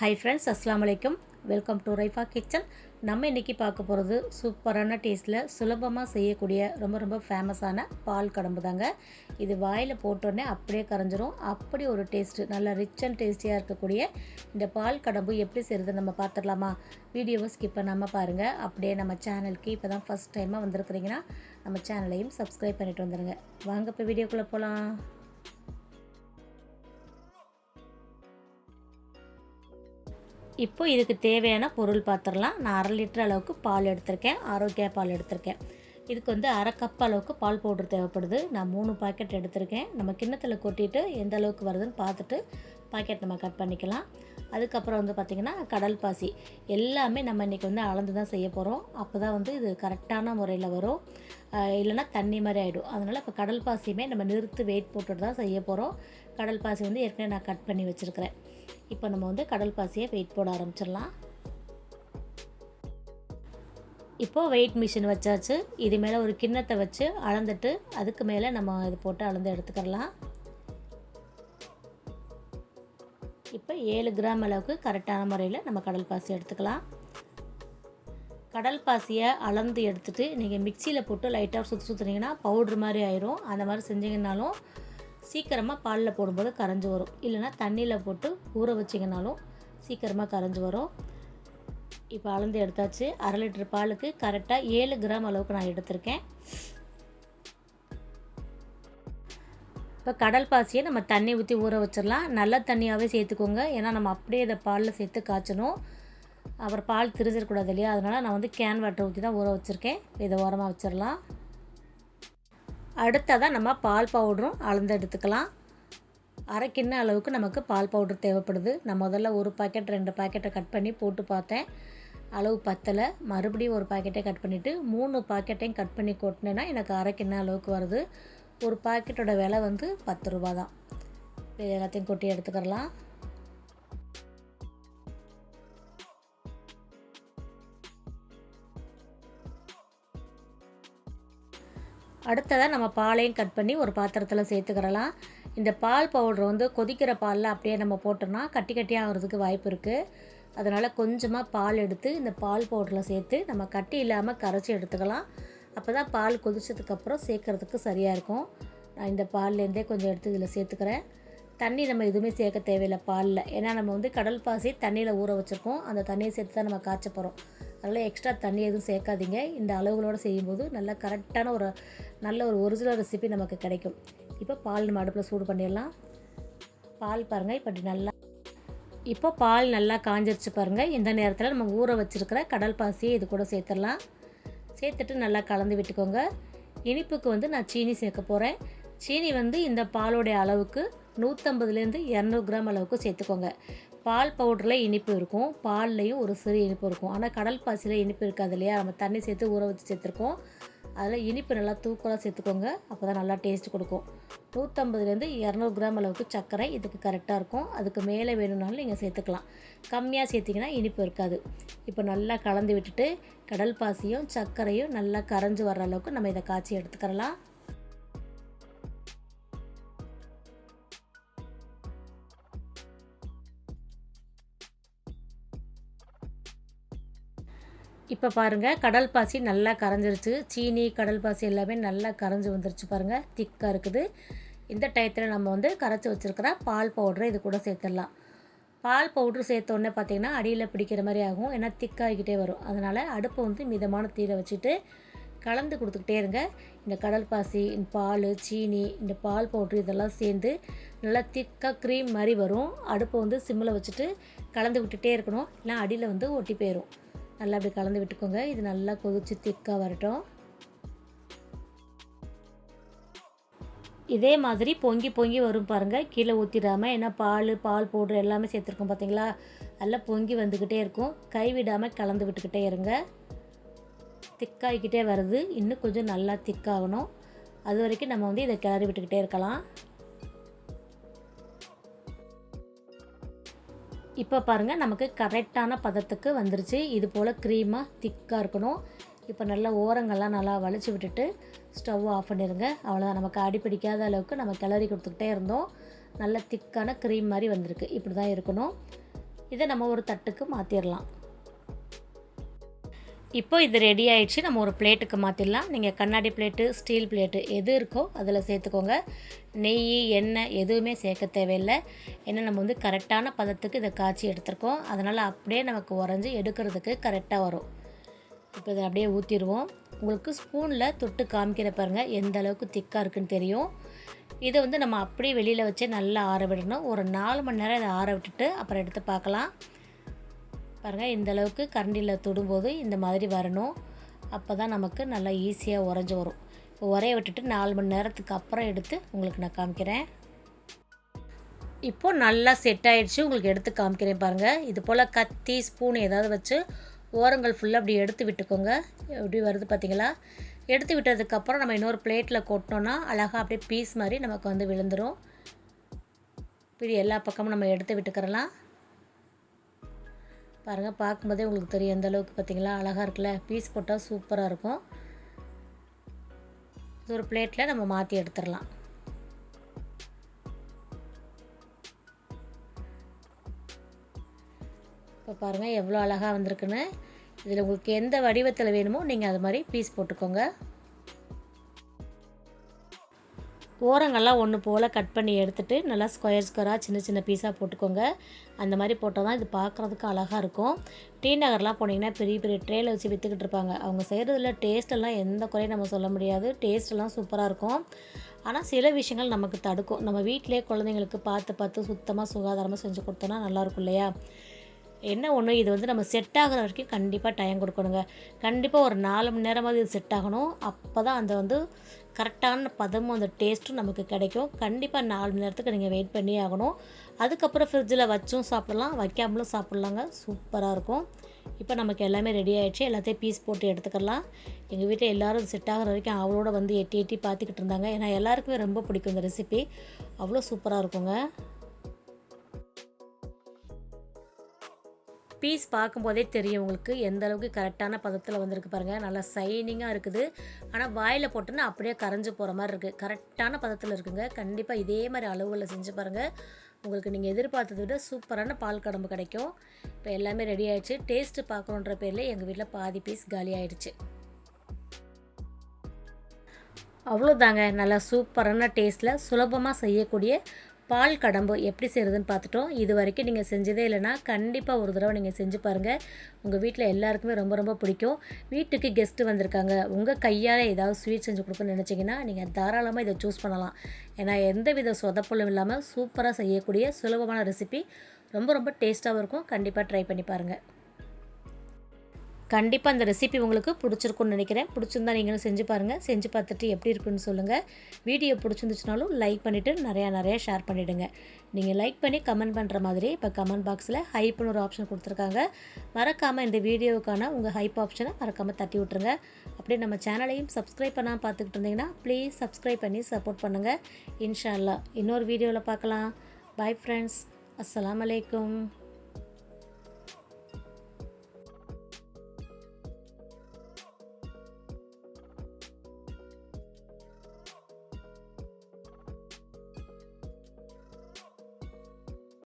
Hi friends அஸ்லாம் வலைக்கம் welcome to Raifa kitchen நம்ம இன்றைக்கி பார்க்க போகிறது சூப்பரான டேஸ்ட்டில் சுலபமாக செய்யக்கூடிய ரொம்ப ரொம்ப ஃபேமஸான பால் கடம்பு தாங்க. இது வாயில் போட்டோடனே அப்படியே கரைஞ்சிரும். அப்படி ஒரு டேஸ்ட்டு நல்ல ரிச் அண்ட் டேஸ்டியாக இருக்கக்கூடிய இந்த பால் கடம்பு எப்படி செய்கிறது நம்ம பார்த்துடலாமா? வீடியோவை ஸ்கிப் பண்ணாமல் பாருங்கள் அப்படியே நம்ம சேனலுக்கு இப்போ தான் ஃபஸ்ட் டைமாக வந்திருக்கிறீங்கன்னா நம்ம சேனலையும் சப்ஸ்கிரைப் பண்ணிட்டு வந்துடுங்க வாங்க இப்போ வீடியோக்குள்ளே போகலாம் இப்போ இதுக்கு தேவையான பொருள் பார்த்துடலாம். நான் அரை லிட்டர் அளவுக்கு பால் எடுத்திருக்கேன். ஆரோக்கிய பால் எடுத்திருக்கேன். இதுக்கு வந்து அரை கப் அளவுக்கு பால் பவுடர் தேவைப்படுது. நான் மூணு பாக்கெட் எடுத்திருக்கேன். நம்ம கிண்ணத்தில் கொட்டிட்டு எந்த அளவுக்கு வருதுன்னு பார்த்துட்டு பாக்கெட் நம்ம கட் பண்ணிக்கலாம். அதுக்கப்புறம் வந்து பார்த்திங்கன்னா கடல் பாசி. எல்லாமே நம்ம இன்றைக்கி வந்து அளந்து தான் செய்ய போகிறோம் அப்போ தான் வந்து இது கரெக்டான முறையில் வரும். இல்லைனா இல்லைன்னா தண்ணி மாதிரி ஆகிடும் அதனால் இப்போ கடல் பாசியுமே நம்ம நிறுத்து வெயிட் போட்டுட்டு தான் செய்ய போகிறோம் கடல் பாசி வந்து ஏற்கனவே நான் கட் பண்ணி வச்சுருக்கிறேன். இப்போ நம்ம வந்து கடல் பாசியை வெயிட் போட ஆரம்பிச்சிடலாம். இப்போது வெயிட் மிஷின் வச்சாச்சு. இது மேலே ஒரு கிண்ணத்தை வச்சு அளந்துட்டு அதுக்கு மேலே நம்ம இது போட்டு அளந்து எடுத்துக்கலாம் இப்போ ஏழு கிராம் அளவுக்கு கரெக்டான முறையில் நம்ம கடல் பாசி எடுத்துக்கலாம். கடல் பாசியை அளந்து எடுத்துகிட்டு நீங்கள் மிக்சியில் போட்டு லைட்டாக சுற்றி சுற்றுனீங்கன்னா பவுட்ரு மாதிரி ஆயிரும். அந்த மாதிரி செஞ்சீங்கன்னாலும் சீக்கிரமாக பாலில் போடும்போது கரைஞ்சி வரும். இல்லைன்னா தண்ணியில் போட்டு ஊற வச்சிங்கனாலும் சீக்கிரமாக கரைஞ்சி வரும். இப்போ அளந்து எடுத்தாச்சு. அரை லிட்டர் பாலுக்கு கரெக்டாக ஏழு கிராம் அளவுக்கு நான் எடுத்திருக்கேன். இப்போ கடல் பாசியை நம்ம தண்ணி ஊற்றி ஊற வச்சிடலாம். நல்ல தண்ணியாகவே சேர்த்துக்கோங்க. ஏன்னா நம்ம அப்படியே இதை பாலில் சேர்த்து காய்ச்சணும். அப்புறம் பால் திரிஞ்சிடக்கூடாது இல்லையா? அதனால் நான் வந்து கேன் வாட்டர் ஊற்றி தான் ஊற வச்சுருக்கேன். இதை ஓரமாக வச்சிடலாம். அடுத்ததாக நம்ம பால் பவுடரும் அளந்து எடுத்துக்கலாம். அரை கிண்ண அளவுக்கு நமக்கு பால் பவுடர் தேவைப்படுது. நான் முதல்ல ஒரு பாக்கெட் ரெண்டு பாக்கெட்டை கட் பண்ணி போட்டு பார்த்தேன். அளவு பத்தலை. மறுபடியும் ஒரு பாக்கெட்டை கட் பண்ணிவிட்டு மூணு பாக்கெட்டையும் கட் பண்ணி கொட்டினேன்னா எனக்கு அரை கிண்ண அளவுக்கு வருது. ஒரு பாக்கெட்டோட விலை வந்து பத்து ரூபா தான். எல்லாத்தையும் கொட்டி எடுத்துக்கிறலாம். அடுத்ததாக நம்ம பாலையும் கட் பண்ணி ஒரு பாத்திரத்தில் சேர்த்துக்கிறலாம். இந்த பால் பவுடர் வந்து கொதிக்கிற பாலில் அப்படியே நம்ம போட்டோம்னா கட்டி கட்டியாக ஆகிறதுக்கு வாய்ப்பு இருக்குது அதனால் கொஞ்சமாக பால் எடுத்து இந்த பால் பவுடரில் சேர்த்து நம்ம கட்டி இல்லாமல் கரைச்சி எடுத்துக்கலாம். அப்போ தான் பால் கொதிச்சதுக்கப்புறம் சேர்க்குறதுக்கு சரியாக இருக்கும். நான் இந்த பால்லேருந்தே கொஞ்சம் எடுத்து இதில் சேர்த்துக்கிறேன். தண்ணி நம்ம எதுவுமே சேர்க்க தேவையில்லை பாலில். ஏன்னா நம்ம வந்து கடல் பாசி தண்ணியில் ஊற வச்சுருக்கோம். அந்த தண்ணியை சேர்த்து தான் நம்ம காய்ச்ச போகிறோம் அதனால் எக்ஸ்ட்ரா தண்ணி எதுவும் சேர்க்காதீங்க. இந்த அளவுகளோடு செய்யும்போது நல்லா கரெக்டான ஒரு நல்ல ஒரு ஒரிஜினல் ரெசிபி நமக்கு கிடைக்கும். இப்போ பால் நம்ம அடுப்பில் சூடு பண்ணிடலாம். பால் பாருங்கள் இப்போ இப்படி நல்லா இப்போ பால் நல்லா காஞ்சிருச்சு பாருங்கள் இந்த நேரத்தில் நம்ம ஊற வச்சுருக்கிற கடல் பாசியை இது கூட சேர்த்துடலாம். சேர்த்துட்டு நல்லா கலந்து விட்டுக்கோங்க. இனிப்புக்கு வந்து நான் சீனி சேர்க்க போகிறேன் சீனி வந்து இந்த பாலோடைய அளவுக்கு நூற்றம்பதுலேருந்து இரநூறு கிராம் அளவுக்கு சேர்த்துக்கோங்க. பால் பவுடரில் இனிப்பு இருக்கும். பால்லையும் ஒரு சிறு இனிப்பு இருக்கும். ஆனால் கடல் பாசியில் இனிப்பு இருக்காது இல்லையா? நம்ம தண்ணி சேர்த்து ஊற வச்சு சேர்த்துருக்கோம். அதில் இனிப்பு நல்லா தூக்கலாக சேர்த்துக்கோங்க. அப்போ தான் நல்லா டேஸ்ட் கொடுக்கும். நூற்றம்பதுலேருந்து இரநூறு கிராம் அளவுக்கு சர்க்கரை இதுக்கு கரெக்டாக இருக்கும். அதுக்கு மேலே வேணும்னாலும் நீங்கள் சேர்த்துக்கலாம். கம்மியாக சேர்த்திங்கன்னா இனிப்பு இருக்காது. இப்போ நல்லா கலந்து விட்டுட்டு கடல் பாசியும் சர்க்கரையும் நல்லா கரைஞ்சி வர்ற அளவுக்கு நம்ம இதை காய்ச்சி எடுத்துக்கிறலாம். இப்போ பாருங்கள் கடல் பாசி நல்லா கரைஞ்சிருச்சு. சீனி கடல் பாசி எல்லாமே நல்லா கரைஞ்சி வந்துருச்சு பாருங்கள் திக்காக இருக்குது. இந்த டயத்தில் நம்ம வந்து கரைச்சி வச்சுருக்கிற பால் பவுட்ரு இது கூட சேர்த்துடலாம். பால் பவுட்ரு சேர்த்த உடனே பார்த்திங்கன்னா அடியில் பிடிக்கிற மாதிரி ஆகும். ஏன்னா திக்காகிக்கிட்டே வரும். அதனால் அடுப்பை வந்து மிதமான தீரை வச்சுட்டு கலந்து கொடுத்துக்கிட்டே இருங்க. இந்த கடல் பாசி இந்த பால் சீனி இந்த பால் பவுட்ரு இதெல்லாம் சேர்ந்து நல்லா திக்காக க்ரீம் மாதிரி வரும். அடுப்பை வந்து சிம்மில் வச்சுட்டு கலந்து விட்டுட்டே இருக்கணும். இல்லைனா அடியில் வந்து ஒட்டி போயிடும் நல்லா அப்படி கலந்து விட்டுக்கோங்க. இது நல்லா கொதிச்சு திக்காக வரட்டும். இதே மாதிரி பொங்கி பொங்கி வரும் பாருங்கள் கீழே ஊற்றிடாமல் ஏன்னா பால் பால் பவுட்ரு எல்லாமே சேர்த்துருக்கோம் பார்த்தீங்களா நல்லா பொங்கி வந்துக்கிட்டே இருக்கும். கைவிடாமல் கலந்து விட்டுக்கிட்டே இருங்க. திக்காகிக்கிட்டே வருது. இன்னும் கொஞ்சம் நல்லா திக்காகணும் அது வரைக்கும் நம்ம வந்து இதை கிளறி விட்டுக்கிட்டே இருக்கலாம். இப்போ பாருங்கள் நமக்கு கரெக்டான பதத்துக்கு வந்துருச்சு. இது போல் க்ரீமாக திக்காக இருக்கணும். இப்போ நல்லா ஓரங்கள்லாம் நல்லா வலிச்சு விட்டுட்டு ஸ்டவ் ஆஃப் பண்ணிடுங்க அவ்வளோதான் நமக்கு அடி பிடிக்காத அளவுக்கு நம்ம கிளறி கொடுத்துக்கிட்டே இருந்தோம். நல்ல திக்கான க்ரீம் மாதிரி வந்திருக்கு. இப்படி தான் இருக்கணும். இதை நம்ம ஒரு தட்டுக்கு மாற்றிடலாம் இப்போ இது ரெடி ஆயிடுச்சு. நம்ம ஒரு பிளேட்டுக்கு மாற்றிடலாம் நீங்கள் கண்ணாடி பிளேட்டு ஸ்டீல் பிளேட்டு எது இருக்கோ அதில் சேர்த்துக்கோங்க. நெய் எண்ணெய் எதுவுமே சேர்க்க தேவையில்லை. ஏன்னா நம்ம வந்து கரெக்டான பதத்துக்கு இதை காய்ச்சி எடுத்துருக்கோம். அதனால் அப்படியே நமக்கு உறைஞ்சி எடுக்கிறதுக்கு கரெக்டாக வரும். இப்போ இதை அப்படியே ஊற்றிடுவோம் உங்களுக்கு ஸ்பூனில் தொட்டு காமிக்கிற பாருங்கள் எந்த அளவுக்கு திக்காக இருக்குன்னு தெரியும். இதை வந்து நம்ம அப்படியே வெளியில் வச்சே நல்லா ஆற விடணும். ஒரு நாலு மணி நேரம் இதை ஆற விட்டுட்டு அப்புறம் எடுத்து பார்க்கலாம். பாருங்கள் இந்த அளவுக்கு கரண்டியில் தொடும்போது இந்த மாதிரி வரணும். அப்போ தான் நமக்கு நல்லா ஈஸியாக உறைஞ்சி வரும். இப்போ உரைய விட்டுட்டு நாலு மணி நேரத்துக்கு அப்புறம் எடுத்து உங்களுக்கு நான் காமிக்கிறேன். இப்போது நல்லா செட் ஆகிடுச்சு உங்களுக்கு எடுத்து காமிக்கிறேன் பாருங்கள் இது போல் கத்தி ஸ்பூன் ஏதாவது வச்சு ஓரங்கள் ஃபுல்லாக அப்படி எடுத்து விட்டுக்கோங்க. எப்படி வருது பார்த்தீங்களா? எடுத்து விட்டதுக்கப்புறம் நம்ம இன்னொரு பிளேட்டில் கொட்டினோன்னா அழகாக அப்படியே பீஸ் மாதிரி நமக்கு வந்து விழுந்துடும் இப்படி எல்லா பக்கமும் நம்ம எடுத்து விட்டுக்கிறலாம். பாருங்கள் பார்க்கும்போதே உங்களுக்கு தெரியும். எந்த அளவுக்கு பார்த்தீங்களா? அழகாக இருக்குல்ல? பீஸ் போட்டால் சூப்பராக இருக்கும். இது ஒரு பிளேட்டில் நம்ம மாற்றி எடுத்துடலாம். இப்போ பாருங்கள் எவ்வளோ அழகாக வந்திருக்குன்னு. இதில் உங்களுக்கு எந்த வடிவத்தில் வேணுமோ நீங்கள் அது மாதிரி பீஸ் போட்டுக்கோங்க. ஓரங்கள்லாம் ஒன்று போல் கட் பண்ணி எடுத்துகிட்டு நல்லா ஸ்கொயர் ஸ்கொயராக சின்ன சின்ன பீஸாக போட்டுக்கோங்க. அந்த மாதிரி போட்டால் தான் இது பார்க்குறதுக்கு அழகாக இருக்கும். டீ நகர்லாம் போனீங்கன்னா பெரிய பெரிய ட்ரேயில் வச்சு விற்றுக்கிட்டு இருப்பாங்க. அவங்க செய்கிறதுல டேஸ்ட்டெல்லாம் எந்த குறையும் நம்ம சொல்ல முடியாது. டேஸ்ட்டெல்லாம் சூப்பராக இருக்கும். ஆனால் சில விஷயங்கள் நமக்கு தடுக்கும். நம்ம வீட்டிலே குழந்தைங்களுக்கு பார்த்து பார்த்து சுத்தமாக சுகாதாரமாக செஞ்சு கொடுத்தோன்னா நல்லாயிருக்கும் இல்லையா? என்ன ஒன்று இது வந்து நம்ம செட் ஆகிற வரைக்கும் கண்டிப்பாக டைம் கொடுக்கணுங்க. கண்டிப்பாக ஒரு நாலு மணி நேரமாவது இது செட் ஆகணும். அப்போ தான் அந்த வந்து கரெக்டான பதமும் அந்த டேஸ்ட்டும் நமக்கு கிடைக்கும். கண்டிப்பாக நாலு மணி நேரத்துக்கு நீங்கள் வெயிட் பண்ணி ஆகணும். அதுக்கப்புறம் ஃப்ரிட்ஜில் வச்சும் சாப்பிடலாம் வைக்காமலும் சாப்பிட்லாங்க. சூப்பராக இருக்கும். இப்போ நமக்கு எல்லாமே ரெடி ஆகிடுச்சு எல்லாத்தையும் பீஸ் போட்டு எடுத்துக்கலாம். எங்கள் வீட்டில் எல்லோரும் செட் ஆகிற வரைக்கும் அவளோட வந்து எட்டி எட்டி பார்த்துக்கிட்டு இருந்தாங்க. ஏன்னா எல்லாருக்குமே ரொம்ப பிடிக்கும் இந்த ரெசிபி அவ்வளோ சூப்பராக இருக்குங்க. பீஸ் பார்க்கும்போதே தெரியும் உங்களுக்கு எந்த அளவுக்கு கரெக்டான பதத்தில் வந்திருக்கு பாருங்கள் நல்லா சைனிங்காக இருக்குது. ஆனால் வாயில் போட்டோன்னா அப்படியே கரைஞ்சி போகிற மாதிரி இருக்குது கரெக்டான பதத்தில் இருக்குங்க. கண்டிப்பாக இதே மாதிரி அளவுகளில் செஞ்சு பாருங்கள் உங்களுக்கு நீங்கள் எதிர்பார்த்ததை விட சூப்பரான பால் கடம்பு கிடைக்கும். இப்போ எல்லாமே ரெடி ஆயிடுச்சு. டேஸ்ட்டு பார்க்கணுன்ற பேரில் எங்கள் வீட்டில் பாதி பீஸ் காலி ஆயிடுச்சு. அவ்வளோதாங்க நல்லா சூப்பரான டேஸ்ட்டில் சுலபமாக செய்யக்கூடிய பால் கடம்பு எப்படி செய்கிறதுன்னு பார்த்துட்டோம். இது வரைக்கும் நீங்கள் செஞ்சதே இல்லைன்னா கண்டிப்பாக ஒரு தடவை நீங்கள் செஞ்சு பாருங்கள் உங்கள் வீட்டில் எல்லாருக்குமே ரொம்ப ரொம்ப பிடிக்கும். வீட்டுக்கு கெஸ்ட்டு வந்திருக்காங்க. உங்கள் கையால் ஏதாவது ஸ்வீட் செஞ்சு கொடுக்கணும்னு நினச்சிங்கன்னா நீங்கள் தாராளமாக இதை சூஸ் பண்ணலாம். ஏன்னா எந்த வித சொதப்பலும் இல்லாமல் சூப்பராக செய்யக்கூடிய சுலபமான ரெசிபி ரொம்ப ரொம்ப டேஸ்ட்டாகவும் இருக்கும். கண்டிப்பாக ட்ரை பண்ணி பாருங்கள் கண்டிப்பாக அந்த ரெசிபி உங்களுக்கு பிடிச்சிருக்குன்னு நினைக்கிறேன். பிடிச்சிருந்தா நீங்களும் செஞ்சு பாருங்கள் செஞ்சு பார்த்துட்டு எப்படி இருக்குன்னு சொல்லுங்கள் வீடியோ பிடிச்சிருந்துச்சுனாலும் லைக் பண்ணிவிட்டு நிறையா நிறையா ஷேர் பண்ணிவிடுங்க நீங்கள் லைக் பண்ணி கமெண்ட் பண்ணுற மாதிரி இப்போ கமெண்ட் பாக்ஸில் ஹைப்னு ஒரு ஆப்ஷன் கொடுத்துருக்காங்க. மறக்காமல் இந்த வீடியோவுக்கான உங்கள் ஹைப் ஆப்ஷனை மறக்காமல் தட்டி விட்ருங்க அப்படியே நம்ம சேனலையும் சப்ஸ்கிரைப் பண்ணாமல் பார்த்துக்கிட்டு இருந்தீங்கன்னா ப்ளீஸ் சப்ஸ்கிரைப் பண்ணி சப்போர்ட் பண்ணுங்கள் இன்ஷால்லா இன்னொரு வீடியோவில் பார்க்கலாம். பாய் ஃப்ரெண்ட்ஸ் அஸ்லாம் அலைக்கும்